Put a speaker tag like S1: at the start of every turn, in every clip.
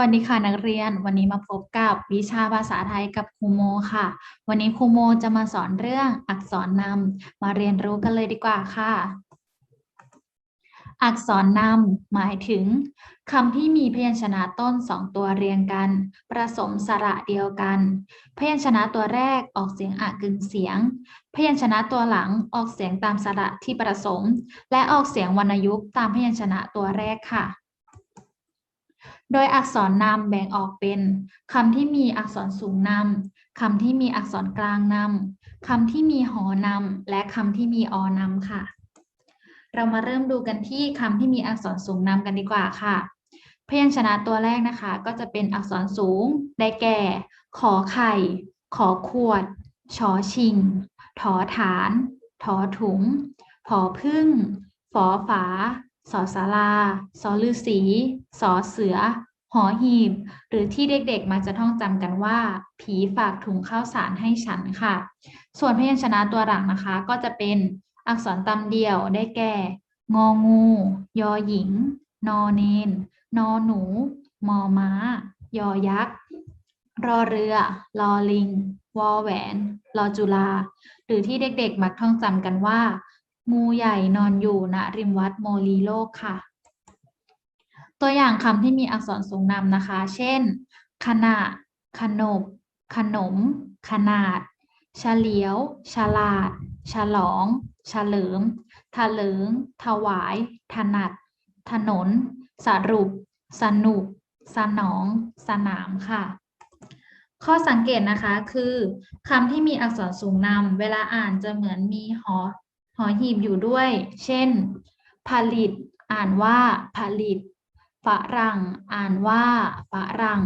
S1: วัสดีค่ะนักเรียนวันนี้มาพบกับวิชาภาษาไทยกับครูโมค่ะ วันนี้ครูโมจะมาสอนเรื่องอักษรนำมาเรียนรู้กันเลยดีกว่าค่ะ อักษรนำหมายถึงคำที่มีพยัญชนะต้นสองตัวเรียงกันผสมสระเดียวกัน พยัญชนะตัวแรกออกเสียงอะกึ่งเสียง พยัญชนะตัวหลังออกเสียงตามสระที่ผสม และออกเสียงวรรณยุกต์ตามพยัญชนะตัวแรกค่ะ โดยอักษรนำแบ่งออกเป็นคำที่มีอักษรสูงนำคำที่มีอักษรกลางนำคำที่มีหอนำและคำที่มีอนำค่ะ เรามาเริ่มดูกันที่คำที่มีอักษรสูงนำกันดีกว่าค่ะ พยัญชนะตัวแรกนะคะ ก็จะเป็นอักษรสูง ได้แก่ ขอไข่ ขอขวดชอชิง ถอฐาน ถอถุง ผอพึ่ง ฝอฝา สอสาราสอฤาษีสอเสือ หอหีบ หรือที่เด็กๆมักจะท่องจำกันว่า ผีฝากถุงข้าวสารให้ฉันค่ะ ส่วนพยัญชนะตัวหลังนะคะ ก็จะเป็นอักษรตำเดียวได้แก่ งองู ยอหญิง นอเนน นอหนู มอม้า ยอยักษ์ รอเรือ ลอลิง วอแหวนรอจุฬาหรือที่เด็กๆมักท่องจำกันว่า งูใหญ่นอนอยู่ณริมวัดโมลีโลกค่ะ ตัวอย่างคำที่มีอักษรสูงนำนะคะ เช่นขณะขนบขนม ขนาด เฉลียว ฉลาด ฉลอง เฉลิมทะเลิง ถวาย ถนัด ถนน สรุป สนุก สนอง สนามค่ะข้อสังเกตนะคะคือคำที่มีอักษรสูงนำเวลาอ่านจะเหมือนมีหอ หอหีบอยู่ด้วย เช่น ผลิต อ่านว่าผลิต ฝรั่ง อ่านว่าฝรั่ง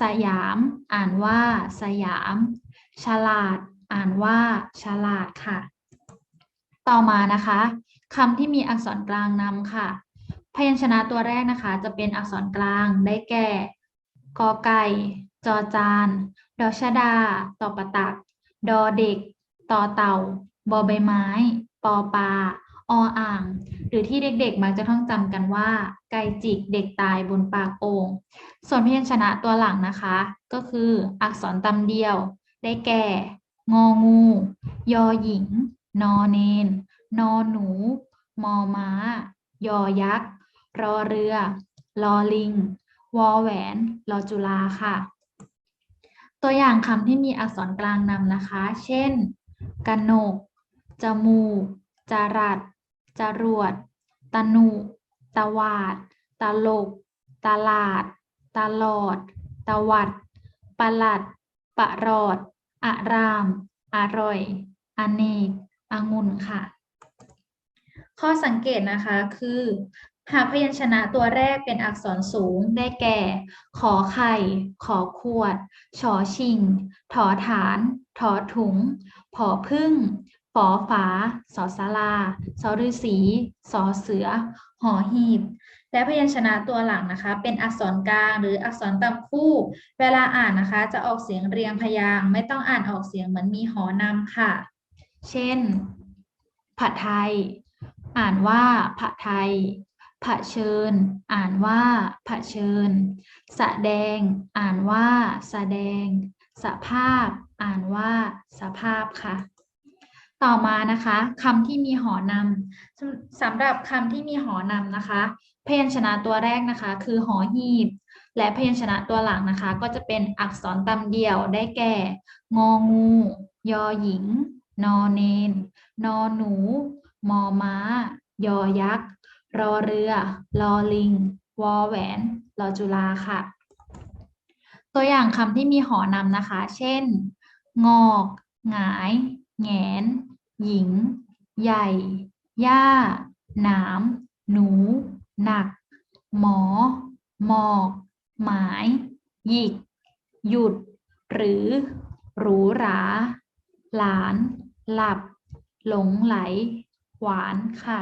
S1: สยาม อ่านว่าสยาม ฉลาด อ่านว่าฉลาดค่ะ ต่อมานะคะคำที่มีอักษรกลางนำค่ะ พยัญชนะตัวแรกนะคะ จะเป็นอักษรกลางได้แก่ กอไก่ จอจาน ดอชดา ตอประตัก ดอเด็ก ต่อเต่า บอใบไม้ ปอปลาออ่าง หรือที่เด็กๆ มักจะท่องจำกันว่า ไก่จิกเด็กตายบนปากโอ่งส่วนพยัญชนะตัวหลังนะคะ ก็คืออักษรตำเดียว ได้แก่ งองู ยอหญิง นอเนน นอหนู มอม้า ยอยักษ์ รอเรือ ลอลิง วอแหวนรอจุฬาค่ะ ตัวอย่างคำที่มีอักษรกลางนำนะคะ เช่น กนก จมูก จรัดจรวด ตนุ ตวาด ตลก ตลาด ตลอด ตวัด ประหลัด ประรอด อาราม อร่อย อเนก องุ่นค่ะ ข้อสังเกตนะคะคือ หากพยัญชนะตัวแรกเป็นอักษรสูงได้แก่ ขอไข่ ขอขวด ชอชิง ถอฐาน ถอถุง ผอพึ่งฝอฝา สอสาราสอฤาษีสอเสือ หอหีบ และพยัญชนะตัวหลังนะคะ เป็นอักษรกลางหรืออักษรตำคู่ เวลาอ่านนะคะ จะออกเสียงเรียงพยางค์ไม่ต้องอ่านออกเสียงเหมือนมีหอนำค่ะ เช่น ผัดไทย อ่านว่าผัดไทย ผเชิญ อ่านว่าผเชิญ แสดง อ่านว่า แสดง สภาพ อ่านว่า สภาพค่ะ ต่อมานะคะคำที่มีหอนำสำสำหรับคำที่มีหอนำนะคะ พยัญชนะตัวแรกนะคะ คือหอหีบ และพยัญชนะตัวหลังนะคะ ก็จะเป็นอักษรตำเดี่ยวได้แก่ งองู ยอหญิง นอเนน นอหนู มอม้า ยอยักษ์ รอเรือลอลิง วอแหวนรอจุฬาค่ะ ตัวอย่างคำที่มีหอนำนะคะ เช่น งอกหงาย แงน หญิง ใหญ่ ย่า หนาม หนู หนัก หมอ หมอก หมาย หยิก หยุด หรือ หรูหรา หลาน หลับ หลงไหล หวานค่ะ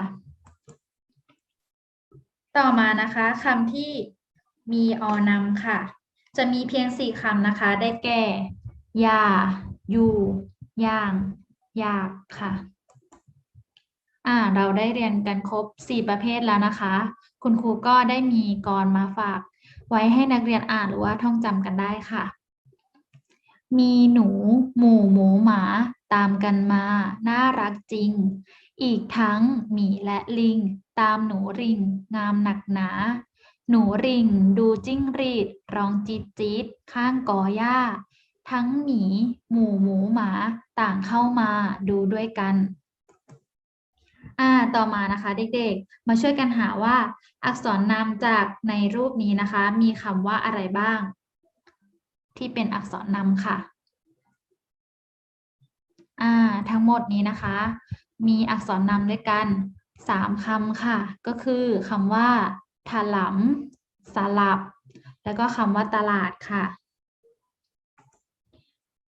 S1: ต่อมานะคะคำที่มีอนำค่ะ จะมีเพียงสี่คำนะคะ ได้แก่ยาอยู่ย่างอยากค่ะอ่าเราได้เรียนกันครบสี่ประเภทแล้วนะคะ คุณครูก็ได้มีกรมาฝาก ไว้ให้นักเรียนอ่านหรือว่าท่องจำกันได้ค่ะ มีหนู หมูหมูหมา ตามกันมา น่ารักจริง อีกทั้งหมีและลิง ตามหนูริง งามหนักหนา หนูริง ดูจิ้งรีด ร้องจี๊ดจี๊ดข้างกอหญ้า ทั้งหมี หมูหมูหมา ต่างเข้ามาดูด้วยกันอ่าต่อมานะคะเด็กๆ มาช่วยกันหาว่า อักษรนำจากในรูปนี้นะคะ มีคำว่าอะไรบ้าง ที่เป็นอักษรนำค่ะอ่าทั้งหมดนี้นะคะ มีอักษรนำด้วยกันสามคำค่ะ ก็คือคำว่าถลำสลับ แล้วก็คำว่าตลาดค่ะ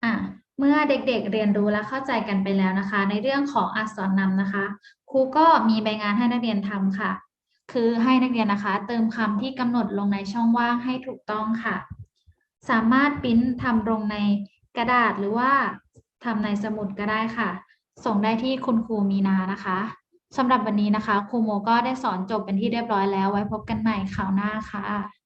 S1: อะเมื่อเด็กๆเรียนรู้และเข้าใจกันไปแล้วนะคะ ในเรื่องของอักษรนำนะคะครูก็มีใบงานให้นักเรียนทำค่ะ คือให้นักเรียนนะคะ เติมคำที่กำหนดลงในช่องว่างให้ถูกต้องค่ะ สามารถปริ้นทำลงในกระดาษหรือว่าทำในสมุดก็ได้ค่ะ ส่งได้ที่คุณครูมีนานะคะสำหรับวันนี้นะคะครูโมก็ได้สอนจบเป็นที่เรียบร้อยแล้วไว้พบกันใหม่คราวหน้าค่ะ